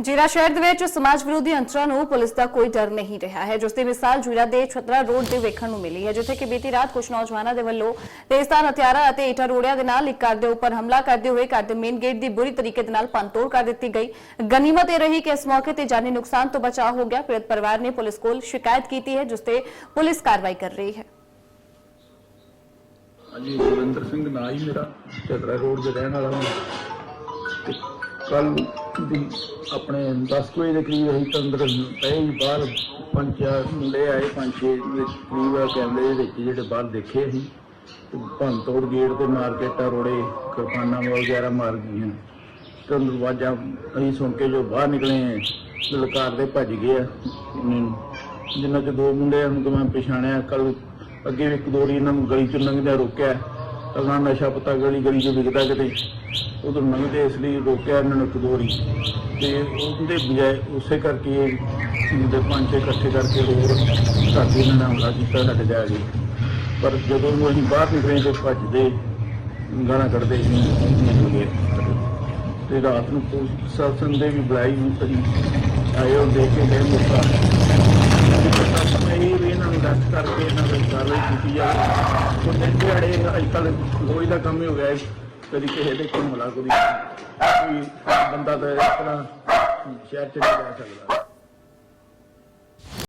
ਜੀਰਾ ਸ਼ਹਿਰ ਦੇ ਵਿੱਚ ਸਮਾਜ ਵਿਰੋਧੀ ਅੰਤਰਾਂ ਨੂੰ ਪੁਲਿਸ ਦਾ ਕੋਈ ਡਰ ਨਹੀਂ ਰਿਹਾ ਹੈ ਜਿਸ ਦੀ ਮਿਸਾਲ ਜੀਰਾ ਦੇ ਛਤਰਾ ਰੋਡ ਤੇ ਵੇਖਣ ਨੂੰ ਮਿਲੀ ਹੈ, ਜਿੱਥੇ ਕਿ ਬੀਤੀ ਰਾਤ ਕੁਝ ਨੌਜਵਾਨਾਂ ਦੇ ਵੱਲੋਂ ਤੇਜ਼ਧਾਰ ਹਥਿਆਰਾਂ ਅਤੇ ਇਟਾ ਰੋੜਿਆਂ ਦੇ ਨਾਲ ਇੱਕ ਘਰ ਦੇ ਉੱਪਰ ਹਮਲਾ ਕਰਦੇ ਹੋਏ ਘਰ ਦੇ ਮੇਨ ਗੇਟ ਦੀ ਬੁਰੀ ਤਰੀਕੇ ਦੇ ਨਾਲ ਪੰਤੋੜ ਕਰ ਦਿੱਤੀ ਗਈ। ਗਨੀਮਤ ਇਹ ਰਹੀ ਕਿ ਇਸ ਮੌਕੇ ਤੇ ਜਾਨੀ ਨੁਕਸਾਨ ਤੋਂ ਬਚਾਅ ਹੋ ਗਿਆ। ਪੀੜਤ ਪਰਿਵਾਰ ਨੇ ਪੁਲਿਸ ਕੋਲ ਸ਼ਿਕਾਇਤ ਕੀਤੀ ਹੈ ਜਿਸ ਤੇ ਪੁਲਿਸ ਕਾਰਵਾਈ ਕਰ ਰਹੀ ਹੈ। ਹਾਂਜੀ, ਸੁਰਿੰਦਰ ਸਿੰਘ ਨਾਂ ਹੀ ਮੇਰਾ ਝਗੜਾ ਰੋਡ ਦੇ ਰਹਿਣ ਵਾਲਾ ਹਾਂ। ਕੱਲ ਦੀ ਆਪਣੇ 10 ਕੁ ਵਜੇ ਦੇ ਕਰੀਬ ਅਸੀਂ ਤਾਂ ਪਏ ਹੀ ਬਾਹਰ, ਪੰਜ ਚਾਰ ਮੁੰਡੇ ਆਏ, ਪੰਜ ਛੇ ਦੇ ਕਰੀਬ ਆ, ਕੈਮਰੇ ਦੇ ਵਿੱਚ ਜਿਹੜੇ ਬਾਹਰ ਦੇਖੇ ਅਸੀਂ ਭੰਨ ਤੋੜ ਗੇਟ ਤੇ ਮਾਰਕੀਟਾਂ ਰੋੜੇ, ਕਿਰਪਾਨਾਂ ਵਗੈਰਾ ਮਾਰ ਗਈਆਂ। ਤੇ ਦਰਵਾਜ਼ਾ ਅਸੀਂ ਸੁਣ ਕੇ ਜੋ ਬਾਹਰ ਨਿਕਲੇ ਲਲਕਾਰ ਦੇ ਭੱਜ ਗਏ ਆ। ਜਿਨ੍ਹਾਂ ਚ ਦੋ ਮੁੰਡੇ ਨੂੰ ਤਾਂ ਮੈਂ ਪਛਾਣਿਆ ਕੱਲ ਅੱਗੇ ਵੀ ਇੱਕ ਦੋ ਵਾਰੀ ਇਹਨਾਂ ਨੂੰ ਗਲੀ ਚ ਲੰਘਦਿਆਂ ਰੋਕਿਆ। ਅਗਾਂ ਨਸ਼ਾ ਪਤਾ ਗਲੀ ਗਲੀ ਚ ਵਿਕਦਾ ਕਿਤੇ। ਉਦੋਂ ਲੰਘਦੇ ਇਸ ਲਈ ਰੋਕਿਆ ਇਹਨਾਂ ਨੂੰ ਇੱਕ ਦੋ ਵਾਰੀ। ਤੇ ਉਹਦੇ ਬਜਾਏ ਉਸੇ ਕਰਕੇ ਮੁੰਡੇ ਪੰਜ ਛੇ ਇਕੱਠੇ ਕਰਕੇ ਹੋਰ ਸਾਡੀ ਇਹਨਾਂ ਨੇ ਹਮਲਾ ਕੀਤਾ ਸਾਡੇ ਜਾ ਕੇ। ਪਰ ਜਦੋਂ ਨੂੰ ਅਸੀਂ ਬਾਹਰ ਨਿਕਲੇ ਤੇ ਭੱਜਦੇ ਗਾਣਾ ਕੱਢਦੇ ਸੀ ਨਿਕਲ ਗਏ। ਤੇ ਰਾਤ ਨੂੰ ਪੁਲਿਸ ਸ਼ਾਸਨ ਦੇ ਵੀ ਬੁਲਾਈ ਨੂੰ ਸਹੀ ਆਏ ਉਹ ਦੇਖ ਕੇ ਗਏ ਮੁੱਕਾ ਮੈਂ ਇਹ ਵੀ ਇਹਨਾਂ ਨੂੰ ਦੱਸ ਕਰਕੇ ਇਹਨਾਂ ਦੀ ਕਾਰਵਾਈ ਕੀਤੀ ਜਾਵੇ ਉਹਦੇ ਦਿਹਾੜੇ ਅੱਜ ਕੱਲ੍ਹ ਲੋਈ ਦਾ ਕੰਮ ਹੀ ਹੋ ਗਿਆ ਹੈ। ਕਦੀ ਕਿਸੇ ਦੇ ਕੋਈ ਹਮਲਾ ਕਰੀ ਕੋਈ ਬੰਦਾ ਤਾਂ ਇਸ ਤਰ੍ਹਾਂ ਸ਼ਹਿਰ ਚ ਨਹੀਂ ਜਾ ਸਕਦਾ